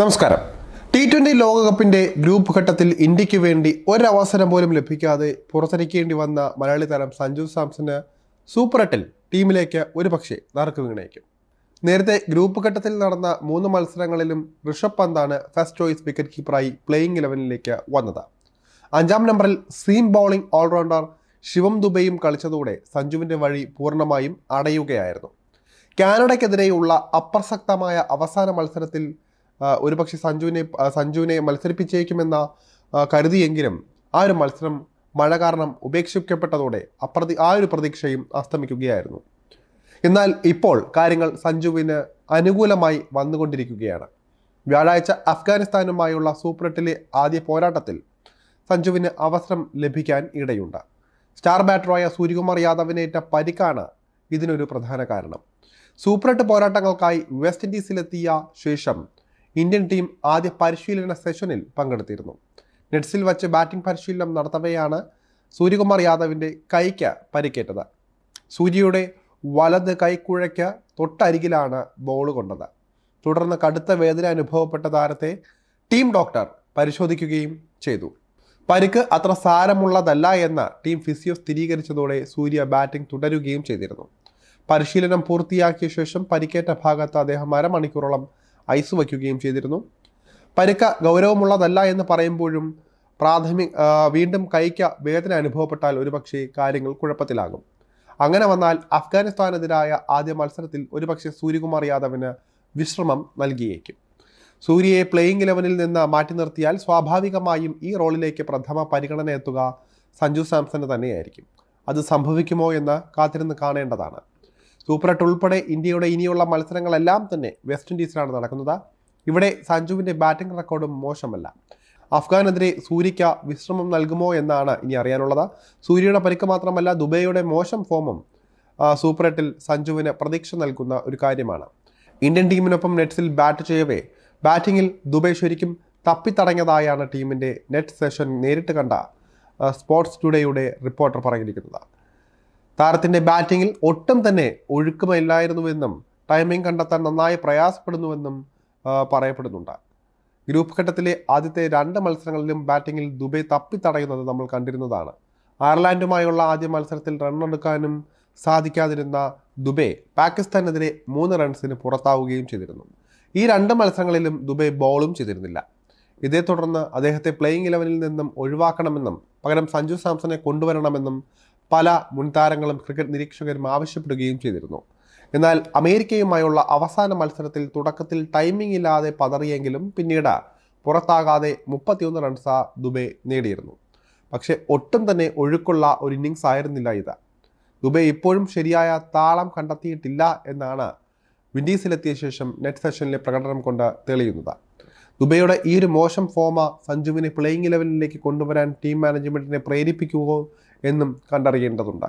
നമസ്കാരം. T twenty ലോകകപ്പിന്റെ group ഘട്ടത്തിൽ ഇന്ത്യയ്ക്ക് വേണ്ടി ഒരവസരം പോലും ലഭിക്കാതെ പുറത്തിരിക്കേണ്ടി വന്ന മലയാളി താരം സഞ്ജു സാംസന് സൂപ്പർ എട്ടിൽ ടീമിലേക്ക് ഒരു പക്ഷേ നറുക്ക് വീണേക്കും. നേരത്തെ ഗ്രൂപ്പ് ഘട്ടത്തിൽ നടന്ന മൂന്ന് മത്സരങ്ങളിലും ഋഷഭ് പന്താണ് ഫസ്റ്റ് ചോയ്സ് വിക്കറ്റ് കീപ്പറായി പ്ലേയിങ് ഇലവനിലേക്ക് വന്നത്. അഞ്ചാം നമ്പറിൽ സീം ബൗളിംഗ് ഓൾറൗണ്ടർ ശിവം ദുബൈയും കളിച്ചതോടെ സഞ്ജുവിന്റെ വഴി പൂർണമായും അടയുകയായിരുന്നു. കാനഡയ്ക്കെതിരെയുള്ള അപ്രസക്തമായ അവസാന മത്സരത്തിൽ ആ, ഒരുപക്ഷെ സഞ്ജുവിനെ സഞ്ജുവിനെ മത്സരിപ്പിച്ചേക്കുമെന്ന കരുതിയെങ്കിലും ആ ഒരു മത്സരം മഴ കാരണം ഉപേക്ഷിക്കപ്പെട്ടതോടെ അപ്രതി ആ ഒരു പ്രതീക്ഷയും അസ്തമിക്കുകയായിരുന്നു. എന്നാൽ ഇപ്പോൾ കാര്യങ്ങൾ സഞ്ജുവിന് അനുകൂലമായി വന്നുകൊണ്ടിരിക്കുകയാണ്. വ്യാഴാഴ്ച അഫ്ഗാനിസ്ഥാനുമായുള്ള സൂപ്പർ എട്ടിലെ ആദ്യ പോരാട്ടത്തിൽ സഞ്ജുവിന് അവസരം ലഭിക്കാൻ ഇടയുണ്ട്. സ്റ്റാർ ബാറ്ററായ സൂര്യകുമാർ യാദവിനേറ്റ പരിക്കാണ് ഇതിനൊരു പ്രധാന കാരണം. സൂപ്പർ എട്ട് പോരാട്ടങ്ങൾക്കായി വെസ്റ്റ് ഇൻഡീസിലെത്തിയ ശേഷം ഇന്ത്യൻ ടീം ആദ്യ പരിശീലന സെഷനിൽ പങ്കെടുത്തിരുന്നു. നെറ്റ്സിൽ വച്ച് ബാറ്റിംഗ് പരിശീലനം നടത്തവെയാണ് സൂര്യകുമാർ യാദവിന്റെ കൈക്ക് പരിക്കേറ്റത്. സൂര്യയുടെ വലത് കൈക്കുഴയ്ക്ക് തൊട്ടരികിലാണ് ബോൾ കൊണ്ടത്. തുടർന്ന് കടുത്ത വേദന അനുഭവപ്പെട്ട താരത്തെ ടീം ഡോക്ടർ പരിശോധിക്കുകയും ചെയ്തു. പരിക്ക് അത്ര സാരമുള്ളതല്ല എന്ന് ടീം ഫിസിയോ സ്ഥിരീകരിച്ചതോടെ സൂര്യ ബാറ്റിംഗ് തുടരുകയും ചെയ്തിരുന്നു. പരിശീലനം പൂർത്തിയാക്കിയ ശേഷം പരിക്കേറ്റ ഭാഗത്ത് അദ്ദേഹം അരമണിക്കൂറോളം ഐസ് വയ്ക്കുകയും ചെയ്തിരുന്നു. പരുക്ക ഗൗരവമുള്ളതല്ല എന്ന് പറയുമ്പോഴും പ്രാഥമിക വീണ്ടും കൈക്ക് വേദന അനുഭവപ്പെട്ടാൽ ഒരുപക്ഷെ കാര്യങ്ങൾ കുഴപ്പത്തിലാകും. അങ്ങനെ വന്നാൽ അഫ്ഗാനിസ്ഥാനെതിരായ ആദ്യ മത്സരത്തിൽ ഒരുപക്ഷെ സൂര്യകുമാർ യാദവിന് വിശ്രമം നൽകിയേക്കും. സൂര്യയെ പ്ലേയിങ് ഇലവനിൽ നിന്ന് മാറ്റി നിർത്തിയാൽ സ്വാഭാവികമായും ഈ റോളിലേക്ക് പ്രഥമ പരിഗണന എത്തുക സഞ്ജു സാംസന് തന്നെയായിരിക്കും. അത് സംഭവിക്കുമോ എന്ന് കാത്തിരുന്ന് കാണേണ്ടതാണ്. സൂപ്പർ എട്ട് ഉൾപ്പെടെ ഇന്ത്യയുടെ ഇനിയുള്ള മത്സരങ്ങളെല്ലാം തന്നെ വെസ്റ്റ് ഇൻഡീസിലാണ് നടക്കുന്നത്. ഇവിടെ സഞ്ജുവിന്റെ ബാറ്റിംഗ് റെക്കോർഡും മോശമല്ല. അഫ്ഗാനെതിരെ സൂര്യയ്ക്ക് വിശ്രമം നൽകുമോ എന്നാണ് ഇനി അറിയാനുള്ളത്. സൂര്യയുടെ പരിക്ക് മാത്രമല്ല ദുബൈയുടെ മോശം ഫോമും സൂപ്പർ എട്ടിൽ സഞ്ജുവിന് പ്രതീക്ഷ നൽകുന്ന ഒരു കാര്യമാണ്. ഇന്ത്യൻ ടീമിനൊപ്പം നെറ്റ്സിൽ ബാറ്റ് ചെയ്യവേ ബാറ്റിങ്ങിൽ ദുബൈ ശരിക്കും തപ്പിത്തടങ്ങിയതായാണ് ടീമിന്റെ നെറ്റ് സെഷൻ നേരിട്ട് കണ്ട സ്പോർട്സ് ടുഡേയുടെ റിപ്പോർട്ടർ പറഞ്ഞിരിക്കുന്നത്. താരത്തിന്റെ ബാറ്റിങ്ങിൽ ഒട്ടും തന്നെ ഒഴുക്കുമില്ലായിരുന്നുവെന്നും ടൈമിംഗ് കണ്ടെത്താൻ നന്നായി പ്രയാസപ്പെടുന്നുവെന്നും പറയപ്പെടുന്നുണ്ട്. ഗ്രൂപ്പ് ഘട്ടത്തിലെ ആദ്യത്തെ രണ്ട് മത്സരങ്ങളിലും ബാറ്റിങ്ങിൽ ദുബൈ തപ്പിത്തടയുന്നത് നമ്മൾ കണ്ടിരുന്നതാണ്. അയർലാൻഡുമായുള്ള ആദ്യ മത്സരത്തിൽ റണ്ണെടുക്കാനും സാധിക്കാതിരുന്ന ദുബൈ പാകിസ്ഥാനെതിരെ മൂന്ന് റൺസിന് പുറത്താവുകയും ചെയ്തിരുന്നു. ഈ രണ്ട് മത്സരങ്ങളിലും ദുബൈ ബോളും ചെയ്തിരുന്നില്ല. ഇതേ തുടർന്ന് അദ്ദേഹത്തെ പ്ലേയിങ് ഇലവനിൽ നിന്നും ഒഴിവാക്കണമെന്നും പകരം സഞ്ജു സാംസനെ കൊണ്ടുവരണമെന്നും പല മുൻ താരങ്ങളും ക്രിക്കറ്റ് നിരീക്ഷകരും ആവശ്യപ്പെടുകയും ചെയ്തിരുന്നു. എന്നാൽ അമേരിക്കയുമായുള്ള അവസാന മത്സരത്തിൽ തുടക്കത്തിൽ ടൈമിംഗ് ഇല്ലാതെ പതറിയെങ്കിലും പിന്നീട് പുറത്താകാതെ മുപ്പത്തിയൊന്ന് റൺസ് ദുബെ നേടിയിരുന്നു. പക്ഷേ ഒട്ടും തന്നെ ഒഴുക്കുള്ള ഒരു ഇന്നിങ്സ് ആയിരുന്നില്ല ഇത്. ദുബെ ഇപ്പോഴും ശരിയായ താളം കണ്ടെത്തിയിട്ടില്ല എന്നാണ് വിൻഡീസിലെത്തിയ ശേഷം നെറ്റ് സെഷനിലെ പ്രകടനം കൊണ്ട് തെളിയുന്നത്. ദുബൈയുടെ ഈ ഒരു മോശം ഫോമ സഞ്ജുവിനെ പ്ലേയിങ് ലെവലിലേക്ക് കൊണ്ടുവരാൻ ടീം മാനേജ്മെന്റിനെ പ്രേരിപ്പിക്കുമോ എന്നും കണ്ടറിയേണ്ടതുണ്ട്.